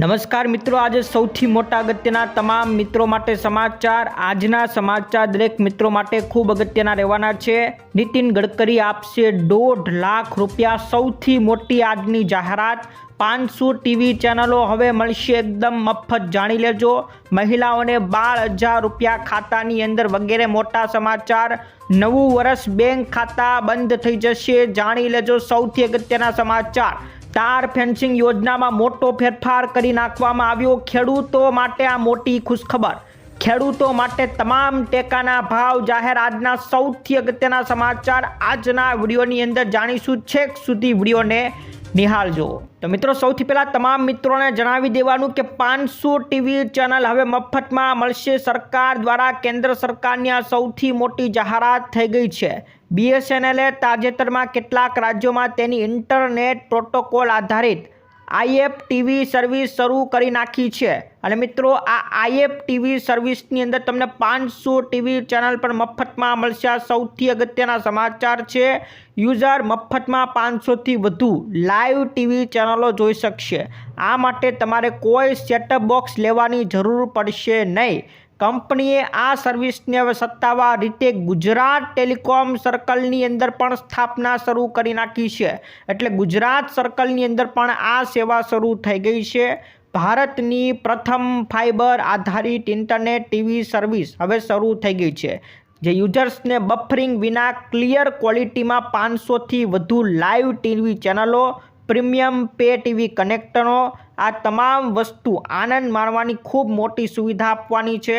નમસ્કાર મિત્રો, આજે સૌથી મોટા અગત્યના તમામ મિત્રો માટે સમાચાર. આજના સમાચાર દરેક મિત્રો માટે ખૂબ અગત્યના રહેવાના છે. નીતિન ગડકરી આપશે દોઢ લાખ રૂપિયા, સૌથી મોટી આજની જાહેરાત. પાંચસો ટીવી ચેનલો હવે મળશે એકદમ મફત, જાણી લેજો. મહિલાઓને બાર હજાર રૂપિયા ખાતાની અંદર વગેરે મોટા સમાચાર. નવું વર્ષ બેંક ખાતા બંધ થઈ જશે, જાણી લેજો સૌથી અગત્યના સમાચાર. તાર ફેન્સિંગ યોજનામાં મોટો ફેરફાર કરી નાખવામાં આવ્યો. ખેડૂતો માટે આ મોટી ખુશખબર. ખેડૂતો માટે તમામ ટેકાના ભાવ જાહેર. આજના સૌથી અગત્યના સમાચાર આજના વિડીયોની અંદર જાણીશું. છેક સુધી વિડીયોને નિહાળજો. તો મિત્રો, સૌથી પહેલાં તમામ મિત્રોને જણાવી દેવાનું કે પાંચસો ટીવી ચેનલ હવે મફતમાં મળશે. સરકાર દ્વારા કેન્દ્ર સરકારની આ સૌથી મોટી જાહેરાત થઈ ગઈ છે. બીએસએનએલે તાજેતરમાં કેટલાક રાજ્યોમાં તેની ઇન્ટરનેટ પ્રોટોકોલ આધારિત આઈએફ ટીવી સર્વિસ શરૂ કરી નાખી છે. અને મિત્રો, આ આઈએફ ટીવી સર્વિસની અંદર તમને પાંચસો ટીવી ચેનલ પર મફતમાં મળશે. સૌથી અગત્યના સમાચાર છે, યુઝર મફતમાં પાંચસોથી વધુ લાઈવ ટીવી ચેનલો જોઈ શકશે. આ માટે તમારે કોઈ સેટઅપ બોક્સ લેવાની જરૂર પડશે નહીં. કંપનીએ આ સર્વિસને હવે સત્તાવાર રીતે ગુજરાત ટેલિકોમ સર્કલની અંદર પણ સ્થાપના શરૂ કરી નાખી છે. એટલે ગુજરાત સર્કલની અંદર પણ આ સેવા શરૂ થઈ ગઈ છે. ભારતની પ્રથમ ફાઇબર આધારિત ઇન્ટરનેટ ટીવી સર્વિસ હવે શરૂ થઈ ગઈ છે, જે યુઝર્સને બફરિંગ વિના ક્લિયર ક્વોલિટીમાં પાંચસોથી વધુ લાઈવ ટીવી ચેનલો પ્રીમિયમ પે ટીવી કનેક્ટરો આ તમામ વસ્તુ આનંદ માણવાની ખૂબ મોટી સુવિધા આપવાની છે.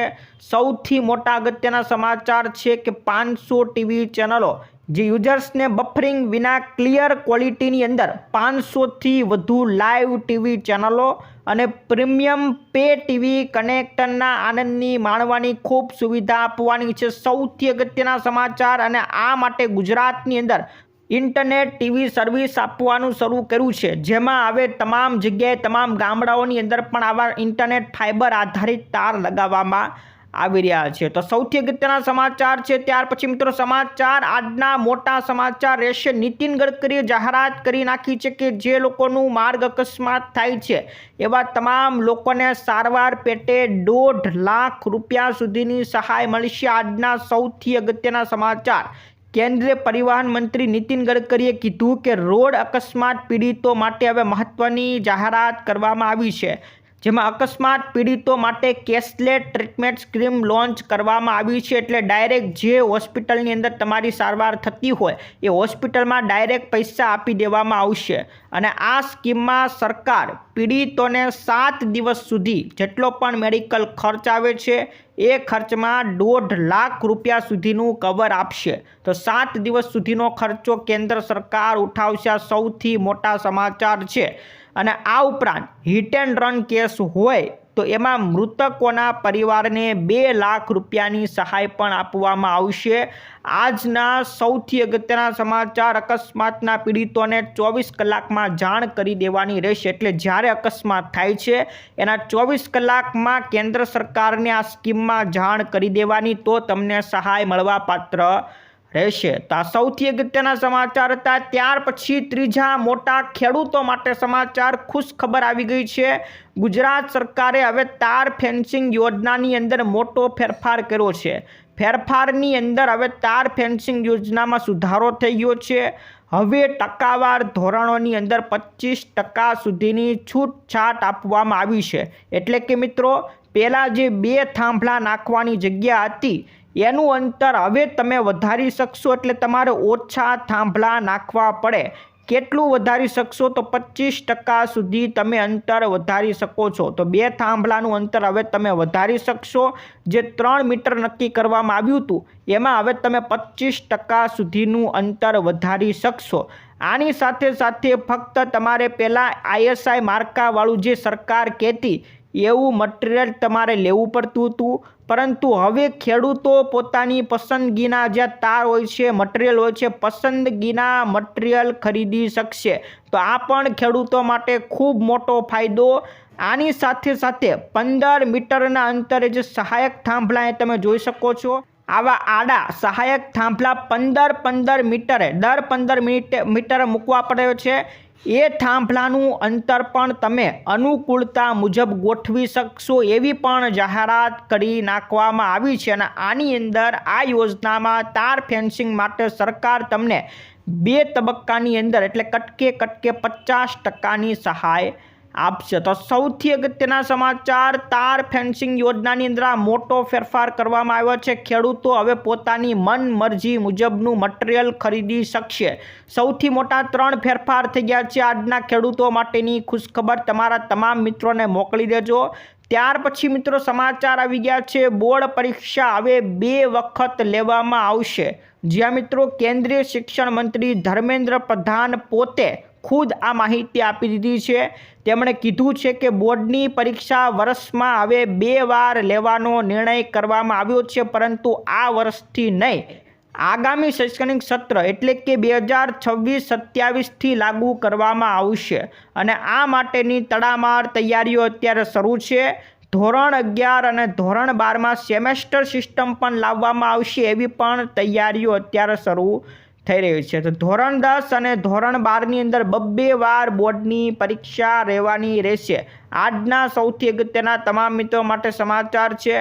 સૌથી મોટા અગત્યના સમાચાર છે કે પાંચસો ટીવી ચેનલો જે યુઝર્સને બફરિંગ વિના ક્લિયર ક્વોલિટીની અંદર પાંચસોથી વધુ લાઈવ ટીવી ચેનલો અને પ્રીમિયમ પે ટીવી કનેક્ટરના આનંદની માણવાની ખૂબ સુવિધા આપવાની છે. સૌથી અગત્યના સમાચાર અને આ માટે ગુજરાતની અંદર ઇન્ટરનેટ, ટીવી સર્વિસ આપવાનું શરૂ કર્યું છે. જેમાં હવે તમામ જગ્યાએ, તમામ ગામડાઓની અંદર પણ આવા ઇન્ટરનેટ ફાઇબર આધારિત તાર લગાવવામાં આવી રહ્યા છે. તો સૌથી અગત્યના સમાચાર છે. ત્યાર પછી મિત્રો સમાચાર, આજના મોટા સમાચાર રહેશે. નીતિન ગડકરીએ જાહેરાત કરી નાખી છે કે જે લોકોનું માર્ગ અકસ્માત થાય છે, એવા તમામ લોકોને સારવાર પેટે દોઢ લાખ રૂપિયા સુધીની સહાય મળશે. આજના સૌથી અગત્યના સમાચાર કેન્દ્રીય પરિવહન મંત્રી નીતિન ગડકરીએ કીધું કે રોડ અકસ્માત પીડિતો માટે હવે મહત્વની જાહેરાત કરવામાં આવી છે. જેમાં અકસ્માત પીડિતો માટે કેશલેસ ટ્રીટમેન્ટ સ્કીમ લોન્ચ કરવામાં આવી છે એટલે ડાયરેક્ટ જે હોસ્પિટલની અંદર તમારી સારવાર થતી હોય એ હોસ્પિટલમાં ડાયરેક્ટ પૈસા આપી દેવામાં આવશે. અને આ સ્કીમમાં સરકાર પીડિતોને સાત દિવસ સુધી જેટલો પણ મેડિકલ ખર્ચ આવે છે, એ ખર્ચમાં દોઢ લાખ રૂપિયા સુધીનું કવર આપશે. તો સાત દિવસ સુધીનો ખર્ચો કેન્દ્ર સરકાર ઉઠાવશે. સૌથી મોટા સમાચાર છે. અને આ ઉપરાંત હિટ એન્ડ રન કેસ હોય તો એમાં મૃતકોના પરિવારને બે લાખ રૂપિયાની સહાય પણ આપવામાં આવશે. આજના સૌથી અગત્યના સમાચાર અકસ્માતના પીડિતોને ચોવીસ કલાકમાં જાણ કરી દેવાની રહેશે. એટલે જ્યારે અકસ્માત થાય છે, એના ચોવીસ કલાકમાં કેન્દ્ર સરકારને આ સ્કીમમાં જાણ કરી દેવાની તો તમને સહાય મળવા પાત્ર રહેશે. તો આ સૌથી અગત્યના સમાચાર હતા. ત્યાર પછી ત્રીજા મોટા ખેડૂતો માટે સમાચાર ખુશ ખબર આવી ગઈ છે. ગુજરાત સરકારે હવે તાર ફેન્સિંગ યોજનાની અંદર મોટો ફેરફાર કર્યો છે. ફેરફારની અંદર હવે તાર ફેન્સિંગ યોજનામાં સુધારો થઈ ગયો છે. હવે ટકાવાર ધોરણોની અંદર પચીસ ટકા સુધીની છૂટછાટ આપવામાં આવી છે. એટલે કે મિત્રો, પહેલાં જે બે થાંભલા નાખવાની જગ્યા હતી એનું અંતર હવે તમે વધારી શકશો એટલે તમારે ઓછા થાંભલા નાખવા પડે. કેટલું વધારી શકશો તો પચીસ ટકા સુધી તમે અંતર વધારી શકો છો. તો બે થાંભલાનું અંતર હવે તમે વધારી શકશો, જે ત્રણ મીટર નક્કી કરવામાં આવ્યું હતું. એમાં હવે તમે પચીસ ટકા સુધીનું અંતર વધારી શકશો. આની સાથે સાથે ફક્ત તમારે પહેલાં આઈએસઆઈ માર્કાવાળું જે સરકાર કહેતી એવું મટીરિયલ તમારે લેવું પડતું હતું. પરંતુ હવે ખેડૂતો પોતાની પસંદગીના જે તાર હોય છે મટીરિયલ હોય છે, પસંદગીના મટીરિયલ ખરીદી શકશે. તો આ પણ ખેડૂતો માટે ખૂબ મોટો ફાયદો. આની સાથે સાથે પંદર મીટરના અંતરે જે સહાયક થાંભલા એ તમે જોઈ શકો છો. આવા આડા સહાયક થાંભલા પંદર પંદર મીટરે, દર પંદર મિનિટે, મીટર મૂકવા પડે છે. એ થાંભલાનું અંતર પણ તમે અનુકૂળતા મુજબ ગોઠવી શકશો એવી પણ જાહેરાત કરી નાખવામાં આવી છે અને આની અંદર આ યોજનામાં તાર ફેન્સિંગ માટે સરકાર તમને બે તબક્કાની અંદર એટલે કટકે કટકે પચાસ ટકાની સહાય આપશે. તો સૌથી અગત્યના સમાચાર, તાર ફેન્સિંગ યોજનાની અંદર મોટો ફેરફાર કરવામાં આવ્યો છે. ખેડૂતો હવે પોતાની મન મરજી મુજબનું મટીરિયલ ખરીદી શકશે. સૌથી મોટા ત્રણ ફેરફાર થઈ ગયા છે આજના ખેડૂતો માટેની. ખુશખબર તમારા તમામ મિત્રોને મોકલી દેજો. ત્યાર પછી મિત્રો સમાચાર આવી ગયા છે. બોર્ડ પરીક્ષા હવે બે વખત લેવામાં આવશે. જ્યાં મિત્રો કેન્દ્રીય શિક્ષણ મંત્રી ધર્મેન્દ્ર પ્રધાન પોતે ખુદ આ માહિતી આપી દીધી છે. તેમણે કીધું છે કે બોર્ડની પરીક્ષા વર્ષમાં હવે બે વાર લેવાનો નિર્ણય કરવામાં આવ્યો છે, પરંતુ આ વર્ષથી નહીં. આગામી શૈક્ષણિક સત્ર એટલે કે બે હજાર છવ્વીસ સત્યાવીસથી લાગુ કરવામાં આવશે અને આ માટેની તડામાર તૈયારીઓ અત્યારે શરૂ છે. ધોરણ અગિયાર અને ધોરણ બારમાં સેમેસ્ટર સિસ્ટમ પણ લાવવામાં આવશે એવી પણ તૈયારીઓ અત્યારે શરૂ થઈ રહ્યું છે. તો ધોરણ દસ અને ધોરણ બારની અંદર બબ્બે વાર બોર્ડની પરીક્ષા રહેવાની રહેશે. આજના સૌથી અગત્યના તમામ મિત્રો માટે સમાચાર છે.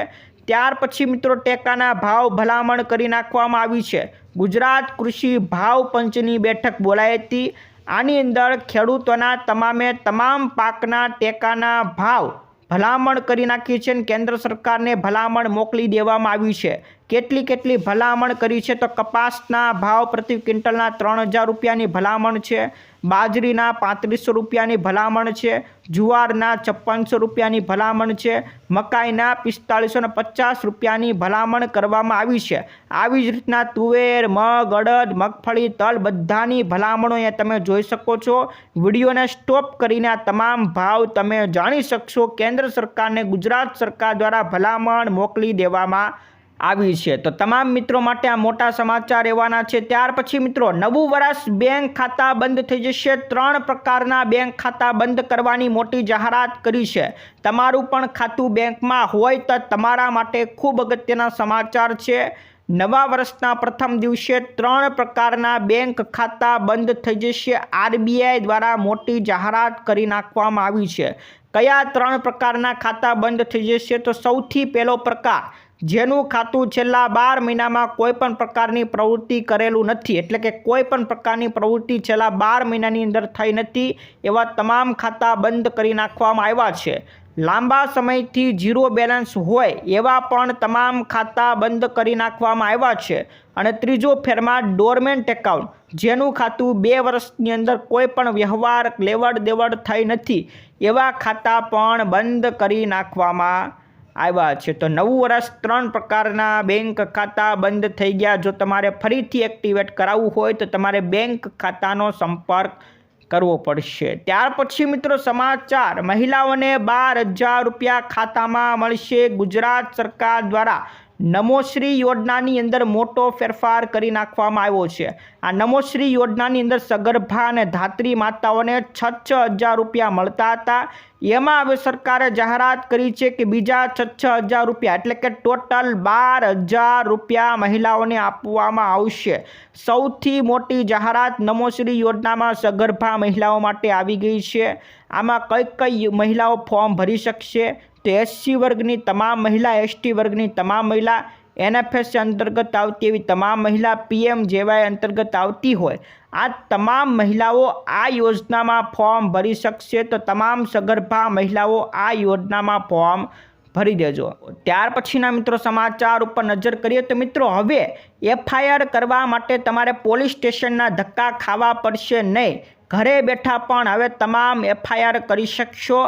ત્યાર પછી મિત્રો ટેકાના ભાવ ભલામણ કરી નાખવામાં આવી છે. ગુજરાત કૃષિ ભાવ પંચની બેઠક બોલાઈ હતી. આની અંદર ખેડૂતોના તમામે તમામ પાકના ટેકાના ભાવ ભલામણ કરી નાખી છે અને કેન્દ્ર સરકારને ભલામણ મોકલી દેવામાં આવી છે. કેટલી કેટલી ભલામણ કરી છે? તો કપાસના ભાવ પ્રતિ ક્વિન્ટલના ત્રણ હજાર રૂપિયાની ભલામણ છે. બાજરીના પાંત્રીસો રૂપિયાની ભલામણ છે. જુવારના છપ્પનસો રૂપિયાની ભલામણ છે. મકાઈના પિસ્તાળીસો ને પચાસ રૂપિયાની ભલામણ કરવામાં આવી છે. આવી જ રીતના તુવેર, મગ, અડદ, મગફળી, તલ બધાની ભલામણો અહીંયા તમે જોઈ શકો છો. વિડીયોને સ્ટોપ કરીને આ તમામ ભાવ તમે જાણી શકશો. કેન્દ્ર સરકારને ગુજરાત સરકાર દ્વારા ભલામણ મોકલી દેવામાં આવી છે. તો તમામ મિત્રો માટે આ મોટા સમાચાર રહેવાના છે. ત્યાર પછી મિત્રો, નવું વર્ષ બેંક ખાતા બંધ થઈ જશે. ત્રણ પ્રકારના બેંક ખાતા બંધ કરવાની મોટી જાહેરાત કરી છે. તમારું પણ ખાતું બેંકમાં હોય તો તમારા માટે ખૂબ અગત્યના સમાચાર છે. નવા વર્ષના પ્રથમ દિવસે ત્રણ પ્રકારના બેંક ખાતા બંધ થઈ જશે. આરબીઆઈ દ્વારા મોટી જાહેરાત કરી નાખવામાં આવી છે. કયા ત્રણ પ્રકારના ખાતા બંધ થઈ જશે? તો સૌથી પહેલો પ્રકાર જેનું ખાતું છેલ્લા બાર મહિનામાં કોઈપણ પ્રકારની પ્રવૃત્તિ કરેલું નથી, એટલે કે કોઈપણ પ્રકારની પ્રવૃત્તિ છેલ્લા બાર મહિનાની અંદર થઈ નથી, એવા તમામ ખાતા બંધ કરી નાખવામાં આવ્યા છે. લાંબા સમયથી ઝીરો બેલેન્સ હોય એવા પણ તમામ ખાતા બંધ કરી નાખવામાં આવ્યા છે. અને ત્રીજો ફેરમાં ડોરમેન્ટ એકાઉન્ટ, જેનું ખાતું બે વર્ષની અંદર કોઈ પણ વ્યવહાર લેવડ દેવડ થઈ નથી, એવા ખાતા પણ બંધ કરી નાખવામાં આવ્યા છે. તો નવું વર્ષ ત્રણ પ્રકારના બેંક ખાતા બંધ થઈ ગયા. જો તમારે ફરીથી એક્ટિવેટ કરાવવું હોય તો તમારે બેંક ખાતાનો સંપર્ક કરવો પડશે. ત્યાર પછી મિત્રો સમાચાર. મહિલાઓને બાર હજાર રૂપિયા ખાતામાં મળશે. ગુજરાત સરકાર દ્વારા નમોશ્રી યોજનાની અંદર મોટો ફેરફાર કરી નાખવામાં આવ્યો છે. આ નમોશ્રી યોજનાની અંદર સગર્ભા અને ધાત્રી માતાઓને છ છ હજાર રૂપિયા મળતા હતા. એમાં હવે સરકારે જાહેરાત કરી છે કે બીજા છ છ હજાર રૂપિયા, એટલે કે ટોટલ બાર હજાર રૂપિયા મહિલાઓને આપવામાં આવશે. સૌથી મોટી જાહેરાત નમોશ્રી યોજનામાં સગર્ભા મહિલાઓ માટે આવી ગઈ છે. આમાં કઈ કઈ મહિલાઓ ફોર્મ ભરી શકશે? તો એસસી વર્ગની તમામ મહિલા, એસટી વર્ગની તમામ મહિલા, એનએફએસ અંતર્ગત આવતી એવી તમામ મહિલા, પીએમ જેવાય અંતર્ગત આવતી હોય, આ તમામ મહિલાઓ આ યોજનામાં ફોર્મ ભરી શકશે તો તમામ સગર્ભા મહિલાઓ આ યોજનામાં ફોર્મ ભરી દેજો. ત્યાર પછીના મિત્રો સમાચાર ઉપર નજર કરીએ તો મિત્રો હવે એફઆઈઆર કરવા માટે તમારે પોલીસ સ્ટેશનના ધક્કા ખાવા પડશે નહીં. ઘરે બેઠા પણ હવે તમામ એફઆઈઆર કરી શકશો.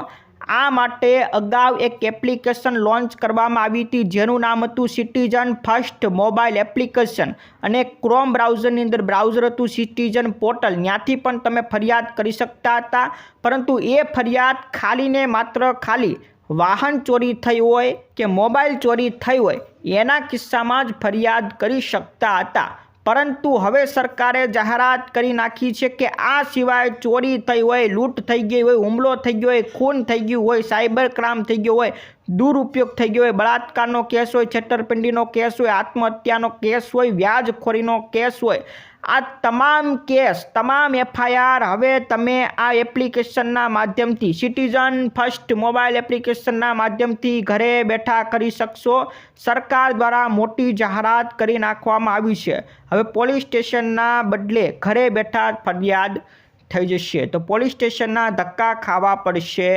આ માટે અગાઉ એક એપ્લિકેશન લોન્ચ કરવામાં આવી હતી, જેનું નામ હતું સિટીઝન ફર્સ્ટ મોબાઈલ એપ્લિકેશન. અને ક્રોમ બ્રાઉઝરની અંદર બ્રાઉઝર હતું સિટીઝન પોર્ટલ. ત્યાંથી પણ તમે ફરિયાદ કરી શકતા હતા, પરંતુ એ ફરિયાદ ખાલીને માત્ર ખાલી વાહન ચોરી થઈ હોય કે મોબાઈલ ચોરી થઈ હોય, એના કિસ્સામાં જ ફરિયાદ કરી શકતા હતા. પરંતુ હવે સરકારે જાહેરાત કરી નાખી છે કે આ સિવાય ચોરી થઈ હોય, લૂંટ થઈ ગઈ હોય, હુમલો થઈ ગયો હોય, ખૂન થઈ ગયું હોય, સાયબર ક્રાઇમ થઈ ગયો હોય, દુરુપયોગ થઈ ગયો હોય, બળાત્કારનો કેસ હોય, છેતરપિંડીનો કેસ હોય, આત્મહત્યાનો કેસ હોય, વ્યાજખોરીનો કેસ હોય આ તમામ કેસ, તમામ એફઆઈઆર હવે તમે આ એપ્લિકેશનના માધ્યમથી, સિટીઝન ફર્સ્ટ મોબાઈલ એપ્લિકેશનના માધ્યમથી ઘરે બેઠા કરી શકશો. સરકાર દ્વારા મોટી જાહેરાત કરી નાખવામાં આવી છે. હવે પોલીસ સ્ટેશનના બદલે ઘરે બેઠા ફરિયાદ થઈ જશે. તો પોલીસ સ્ટેશનના ધક્કા ખાવા પડશે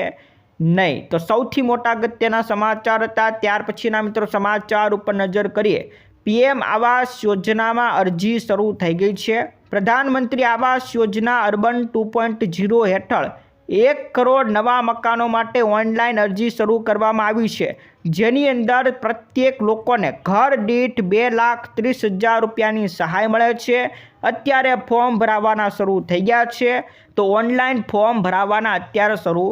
નહીં. તો સૌથી મોટા અગત્યના સમાચાર હતા. ત્યાર પછીના મિત્રો સમાચાર ઉપર નજર કરીએ. પીએમ આવાસ યોજનામાં અરજી શરૂ થઈ ગઈ છે. પ્રધાનમંત્રી Awas Yojana urban two point zero હેઠળ એક કરોડ નવા મકાનો માટે ઓનલાઈન અરજી શરૂ કરવામાં આવી છે. જેની અંદર પ્રત્યેક લોકોને ઘર દીઠ બે લાખ ત્રીસ હજાર રૂપિયાની સહાય મળે છે. અત્યારે ફોર્મ ભરાવાના શરૂ થઈ ગયા છે. તો ઓનલાઈન ફોર્મ ભરાવાના અત્યારે શરૂ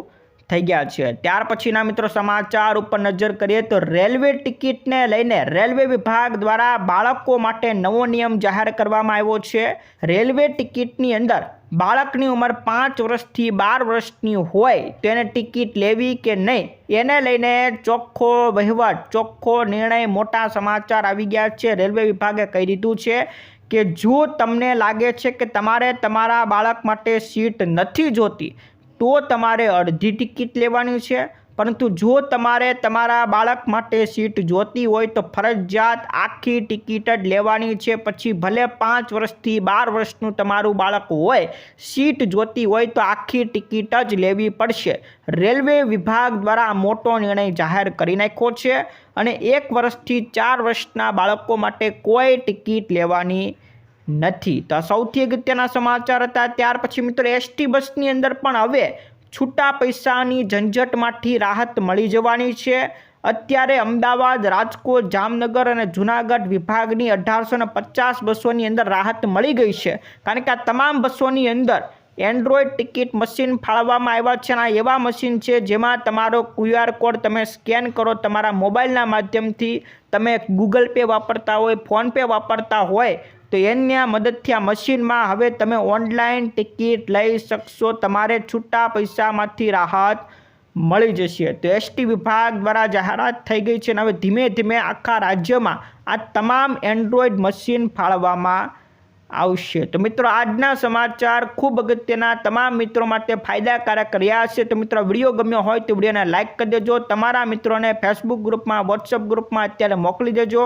થઈ ગયા છે. ત્યાર પછીના મિત્રો સમાચાર ઉપર નજર કરીએ તો રેલવે ટિકિટને લઈને રેલવે વિભાગ દ્વારા બાળકો માટે નવો નિયમ જાહેર કરવામાં આવ્યો છે. રેલવે ટિકિટની અંદર બાળકની ઉંમર પાંચ વર્ષથી બાર વર્ષની હોય તેને ટિકિટ લેવી કે નહીં એને લઈને ચોખ્ખો વહીવટ, ચોખ્ખો નિર્ણય મોટા સમાચાર આવી ગયા છે. રેલવે વિભાગે કહી દીધું છે કે જો તમને લાગે છે કે તમારે તમારા બાળક માટે સીટ નથી જોતી તો તમારે અડધી ટિકિટ લેવાની છે. પરંતુ જો તમારે તમારા બાળક માટે સીટ જોતી હોય તો ફરજિયાત આખી ટિકિટ જ લેવાની છે. પછી ભલે પાંચ વર્ષથી બાર વર્ષનું તમારું બાળક હોય, સીટ જોતી હોય તો આખી ટિકિટ જ લેવી પડશે. રેલવે વિભાગ દ્વારા મોટો નિર્ણય જાહેર કરી નાખ્યો છે અને એક વર્ષથી ચાર વર્ષના બાળકો માટે કોઈ ટિકિટ લેવાની નથી. તો સૌથી અગત્યના સમાચાર હતા. ત્યાર પછી મિત્રો એસટી બસની અંદર પણ હવે છૂટા પૈસાની ઝંઝટમાંથી રાહત મળી જવાની છે. અત્યારે અમદાવાદ, રાજકોટ, જામનગર અને જૂનાગઢ વિભાગની અઢારસો ને પચાસ બસોની અંદર રાહત મળી ગઈ છે. કારણ કે આ તમામ બસોની અંદર એન્ડ્રોઈડ ટિકિટ મશીન ફાળવવામાં આવ્યા છે અને આ એવા મશીન છે જેમાં તમારો ક્યુઆર કોડ તમે સ્કેન કરો, તમારા મોબાઈલના માધ્યમથી તમે ગૂગલ પે વાપરતા હોય ફોનપે વાપરતા હોય તો એની મદદથી આ મશીનમાં હવે તમે ઓનલાઈન ટિકિટ લઈ શકશો. તમારે છૂટા પૈસામાંથી રાહત મળી જશે. તો એસટી વિભાગ દ્વારા જાહેરાત થઈ ગઈ છે અને હવે ધીમે ધીમે આખા રાજ્યમાં આ તમામ એન્ડ્રોઈડ મશીન ફાળવવામાં આવશે. તો મિત્રો, આજના સમાચાર ખૂબ અગત્યના. તમામ મિત્રો માટે ફાયદાકારક રહ્યા છે. તો મિત્રો, વીડિયો ગમ્યો હોય તો વિડીયોને લાઇક કરી દેજો. તમારા મિત્રોને ફેસબુક ગ્રુપમાં વોટ્સઅપ ગ્રુપમાં અત્યારે મોકલી દેજો.